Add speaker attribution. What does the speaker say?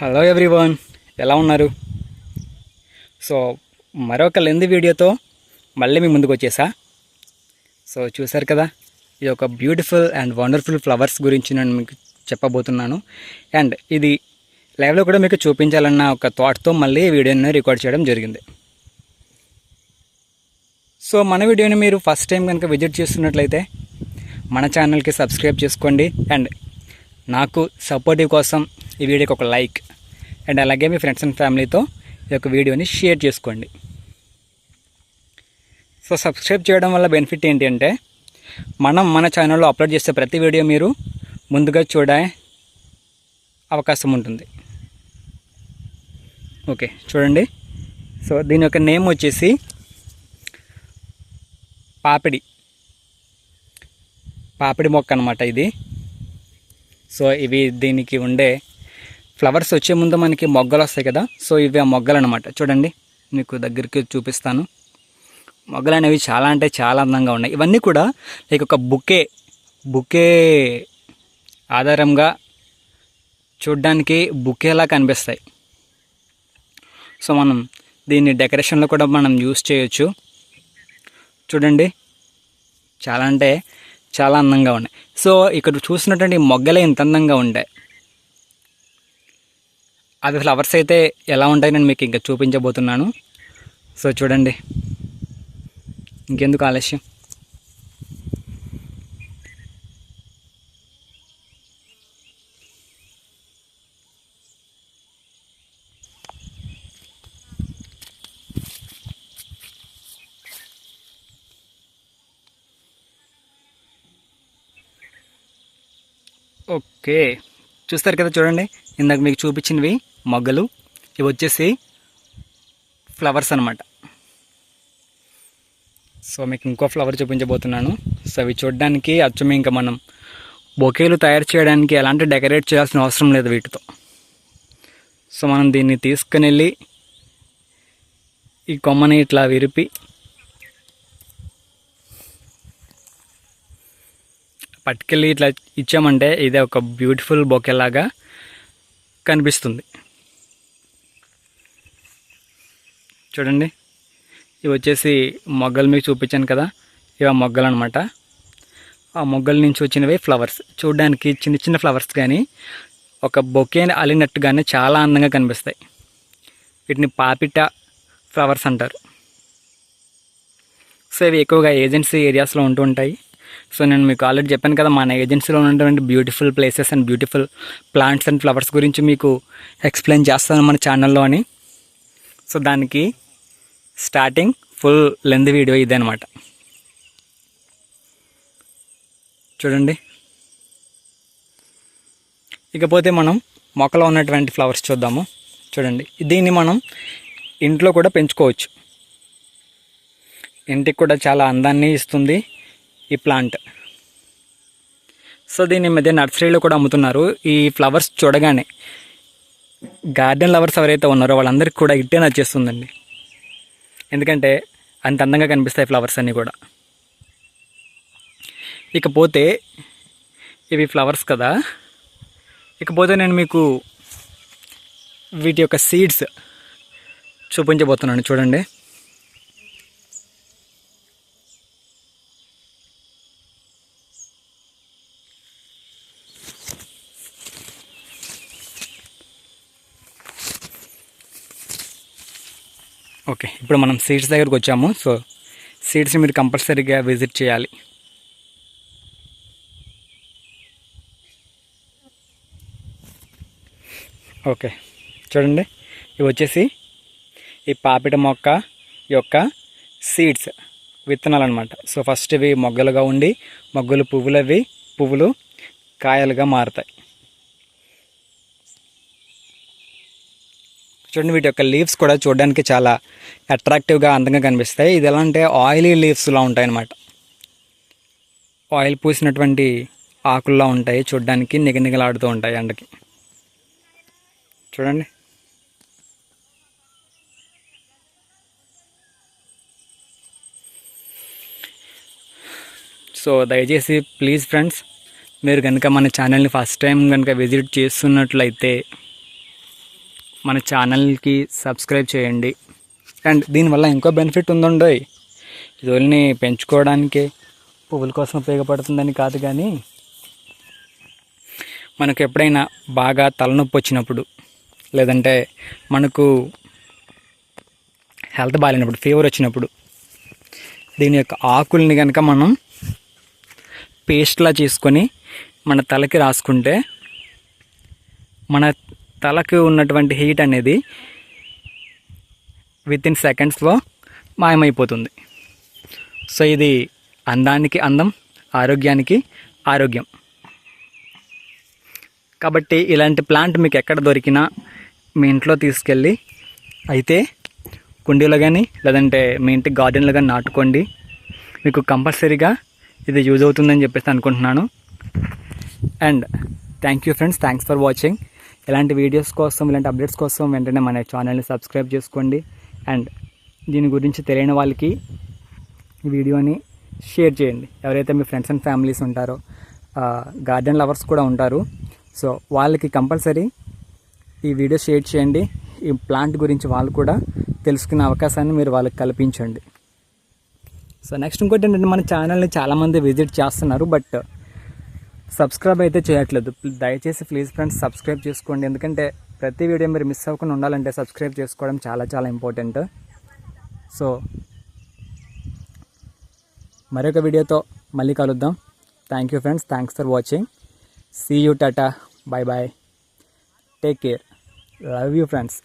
Speaker 1: Hello everyone ఎలా ఉన్నారు? So మరొక లెంది వీడియోతో మళ్ళీ మీ ముందుకు వచ్చేసా? సో చూసారు కదా ఇది ఒక బ్యూటిఫుల్ అండ్ వండర్ఫుల్ ఫ్లవర్స్ గురించి నేను మీకు చెప్పబోతున్నాను. అండ్ ఇది లైవ్లో కూడా మీకు చూపించాలన్న ఒక థాట్తో మళ్ళీ వీడియోని రికార్డ్ చేయడం జరిగింది. సో మన వీడియోని మీరు ఫస్ట్ టైం కనుక విజిట్ చేస్తున్నట్లయితే మన ఛానల్కి సబ్స్క్రైబ్ చేసుకోండి. అండ్ నాకు సపోర్టివ్ కోసం ఈ వీడియోకి ఒక లైక్ అండ్ అలాగే మీ ఫ్రెండ్స్ అండ్ ఫ్యామిలీతో ఈ యొక్క వీడియోని షేర్ చేసుకోండి. సో సబ్స్క్రైబ్ చేయడం వల్ల బెనిఫిట్ ఏంటి అంటే మనం మన ఛానల్లో అప్లోడ్ చేసే ప్రతి వీడియో మీరు ముందుగా చూడే అవకాశం ఉంటుంది. ఓకే చూడండి. సో దీని యొక్క నేమ్ వచ్చేసి పాపిడి. పాపిడి మొక్క అనమాట ఇది. సో ఇవి దీనికి ఉండే ఫ్లవర్స్ వచ్చే ముందు మనకి మొగ్గలు వస్తాయి కదా సో ఇవి ఆ మొగ్గలు అనమాట చూడండి మీకు దగ్గరికి చూపిస్తాను. మొగ్గలు అనేవి చాలా అంటే చాలా అందంగా ఉన్నాయి. ఇవన్నీ కూడా లైక్ ఒక బుకే బుకే ఆధారంగా చూడ్డానికి బుకేలా కనిపిస్తాయి. సో మనం దీన్ని డెకరేషన్లో కూడా మనం యూస్ చేయొచ్చు. చూడండి చాలా అంటే చాలా అందంగా ఉన్నాయి. సో ఇక్కడ చూసినటువంటి మొగ్గలే ఇంత అందంగా ఉంటాయి అవి ఫ్లవర్స్ అయితే ఎలా ఉంటాయి నేను మీకు ఇంకా చూపించబోతున్నాను. సో చూడండి. ఇంకెందుకు ఆలస్యం? ఓకే. చూస్తారు కదా చూడండి. ఇందాక మీకు చూపించినవి మొగ్గలు. ఇవి వచ్చేసి ఫ్లవర్స్ అనమాట సో మీకు ఇంకో ఫ్లవర్ చూపించబోతున్నాను. సో అవి చూడడానికి అచ్చమే ఇంకా మనం బొకేలు తయారు చేయడానికి ఎలాంటి డెకరేట్ చేయాల్సిన అవసరం లేదు వీటితో. సో మనం దీన్ని తీసుకుని వెళ్ళి ఈ కొమ్మని ఇట్లా విరిపి పట్టుకెళ్ళి ఇట్లా ఇచ్చామంటే ఇది ఒక బ్యూటిఫుల్ బొకే లాగా కనిపిస్తుంది. చూడండి. ఇవి వచ్చేసి మొగ్గలు మీకు చూపించాను కదా. ఇవి ఆ మొగ్గలు అనమాట ఆ మొగ్గల నుంచి వచ్చినవి ఫ్లవర్స్. చూడడానికి చిన్న చిన్న ఫ్లవర్స్ కానీ ఒక బొకేని అల్లినట్టుగానే చాలా అందంగా కనిపిస్తాయి. వీటిని పాపిట ఫ్లవర్స్ అంటారు. సో ఇవి ఎక్కువగా ఏజెన్సీ ఏరియాస్లో ఉంటూ ఉంటాయి. సో నేను మీకు ఆల్రెడీ చెప్పాను కదా మన ఏజెన్సీలో ఉన్నటువంటి beautiful places and beautiful plants and flowers గురించి మీకు ఎక్స్ప్లెయిన్ చేస్తాను మన ఛానల్లో అని. సో దానికి స్టార్టింగ్ ఫుల్ లెంత్ వీడియో ఇదే అనమాట చూడండి. ఇకపోతే మనం మొక్కలో ఉన్నటువంటి ఫ్లవర్స్ చూద్దాము. చూడండి. దీన్ని మనం ఇంట్లో కూడా పెంచుకోవచ్చు. ఇంటికి కూడా చాలా అందాన్ని ఇస్తుంది. ఈ ప్లాంట్ సో దీని మధ్య నర్సరీలో కూడా అమ్ముతున్నారు. ఈ ఫ్లవర్స్ చూడగానే గార్డెన్ లవర్స్ ఎవరైతే ఉన్నారో వాళ్ళందరికీ కూడా ఇట్టే నచ్చేస్తుందండి. ఎందుకంటే అంత అందంగా కనిపిస్తాయి ఫ్లవర్స్ అన్నీ కూడా. ఇకపోతే ఇవి ఫ్లవర్స్ కదా. ఇకపోతే నేను మీకు వీటి యొక్క సీడ్స్ చూపించబోతున్నాను. చూడండి. ఓకే. ఇప్పుడు మనం సీడ్స్ దగ్గరకు వచ్చాము. సో సీడ్స్ మీరు కంపల్సరీగా విజిట్ చేయాలి. ఓకే. చూడండి. ఇవి వచ్చేసి ఈ పాపిట మొక్క యొక్క సీడ్స్ విత్తనాలు అనమాట సో ఫస్ట్ ఇవి మొగ్గలుగా ఉండి మొగ్గలు పువ్వులు అవి పువ్వులు కాయలుగా మారుతాయి. చూడండి వీటి యొక్క లీవ్స్ కూడా చూడడానికి చాలా అట్రాక్టివ్గా అందంగా కనిపిస్తాయి. ఇది ఎలా అంటే ఆయిలీ లీవ్స్లా ఉంటాయి అన్నమాట ఆయిల్ పూసినటువంటి ఆకుల్లా ఉంటాయి చూడడానికి నిగనిగలాడుతూ ఉంటాయి ఎండకి. చూడండి. సో దయచేసి ప్లీజ్ ఫ్రెండ్స్ మీరు కనుక మన ఛానల్ని ఫస్ట్ టైం కనుక విజిట్ చేస్తున్నట్లయితే మన ఛానల్కి సబ్స్క్రైబ్ చేయండి. అండ్ దీనివల్ల ఇంకో బెనిఫిట్ ఉందండి ఇది పెంచుకోవడానికి పువ్వుల కోసం ఉపయోగపడుతుందని కాదు కానీ మనకు ఎప్పుడైనా బాగా తలనొప్పి వచ్చినప్పుడు లేదంటే మనకు హెల్త్ బాగాలేనప్పుడు ఫీవర్ వచ్చినప్పుడు దీని యొక్క ఆకుల్ని కనుక మనం పేస్ట్లా చేసుకొని మన తలకి రాసుకుంటే మన తలకు ఉన్నటువంటి హీట్ అనేది విత్ ఇన్ సెకండ్స్లో మాయమైపోతుంది. సో ఇది అందానికి అందం ఆరోగ్యానికి ఆరోగ్యం. కాబట్టి ఇలాంటి ప్లాంట్ మీకు ఎక్కడ దొరికినా మీ ఇంట్లో తీసుకెళ్ళి అయితే కుండీలో కానీ లేదంటే మీ ఇంటి గార్డెన్లో కానీ నాటుకోండి. మీకు కంపల్సరీగా ఇది యూజ్ అవుతుందని చెప్పేసి అనుకుంటున్నాను. And thank you friends thanks for watching ఇలాంటి వీడియోస్ కోసం ఇలాంటి అప్డేట్స్ కోసం వెంటనే మన ఛానల్ని సబ్స్క్రైబ్ చేసుకోండి. అండ్ దీని గురించి తెలియని వాళ్ళకి వీడియోని షేర్ చేయండి. ఎవరైతే మీ ఫ్రెండ్స్ అండ్ ఫ్యామిలీస్ ఉంటారో గార్డెన్ లవర్స్ కూడా ఉంటారు. సో వాళ్ళకి కంపల్సరీ ఈ వీడియో షేర్ చేయండి. ఈ ప్లాంట్ గురించి వాళ్ళు కూడా తెలుసుకునే అవకాశాన్ని మీరు వాళ్ళకి కల్పించండి. సో నెక్స్ట్ ఇంకోటి ఏంటంటే మన ఛానల్ని చాలామంది విజిట్ చేస్తున్నారు. బట్ సబ్స్క్రైబ్ అయితే చేయట్లేదు. దయచేసి ప్లీజ్ ఫ్రెండ్స్ సబ్స్క్రైబ్ చేసుకోండి. ఎందుకంటే ప్రతి వీడియో మీరు మిస్ అవ్వకుండా ఉండాలంటే సబ్స్క్రైబ్ చేసుకోవడం చాలా చాలా ఇంపార్టెంట్. సో మరొక వీడియోతో మళ్ళీ కలుద్దాం. Thank you friends thanks for watching see you tata bye bye take care love you friends